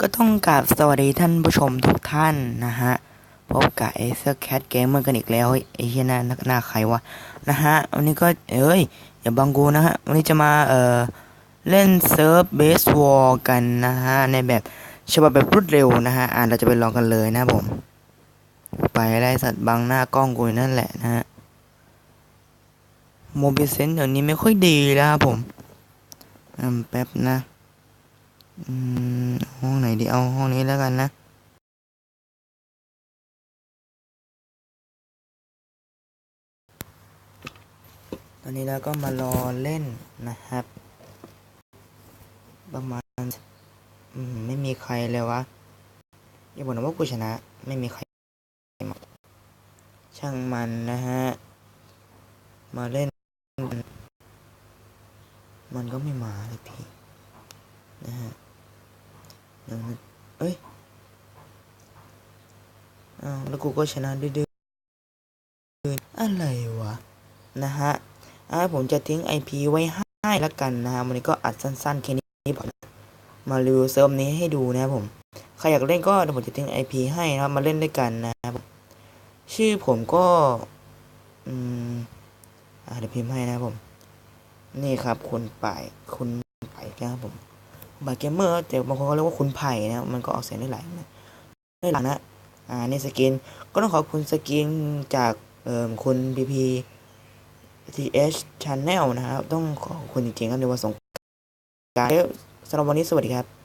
ก็ต้องกราบสวัสดีท่านผู้ชมทุกท่านนะฮะ พบกับเอเซอร์แคทเกมเมอร์กันอีกแล้วเฮ้ยไอ้เหี้ยหน้าหน้าใครวะ นะฮะ วันนี้ก็เอ้ย อย่าบังกูนะฮะ วันนี้จะมาเอ่อเล่นเซิร์ฟเบสวอลกันนะฮะ ในแบบฉบับแบบรวดเร็วนะฮะ อ่าเราจะไปลองกันเลยนะผม ไปไล่สัตว์บังหน้ากล้องกูนั่นแหละนะฮะโมบิเซนเดี๋ยวนี้ไม่ค่อยดีแล้วผมอืมแป๊บนะ อืม ห้องไหนดีเอาห้องนี้แล้วกันนะตอนนี้เราก็มารอเล่นนะครับ ประมาณมไม่มีใครเลยวะอย่าบอกนะว่ากูชนะ ไม่มีใคร ช่างมันนะฮะ มาเล่น มันก็ไม่มาเลยพี่ นะฮะ เอ้ยอ้าวแล้วกูก็ชนะดื้อๆอะไรวะ นะฮะอ่าผมจะทิ้ง IP ไว้ให้ละกันนะฮะวันนี้ก็อัดสั้นๆแค่นี้พอมารีวิวเซิร์ฟนี้ให้ดูนะครับผม ใครอยากเล่นก็เดี๋ยวผมจะทิ้ง IP ให้นะครับมาเล่นด้วยกันนะครับผมชื่อผมก็ อืมอ่าเดี๋ยวพิมพ์ให้นะครับผม นี่ครับคุณป่ายคุณไผ่นะครับผม บาเกมเมอร์แต่บางคนก็เรียกว่าคุณไผ่นะมันก็ออกเสียงได้หลายนะได้หลังนะอ่าในสกินก็ต้องขอบคุณสกินจากเอ่อคุณพีพีทีเอชชานแนะครับ ต้องขอบคุณจริงๆครับในวันสงกรานต์สำหรับวันนี้สวัสดีครับ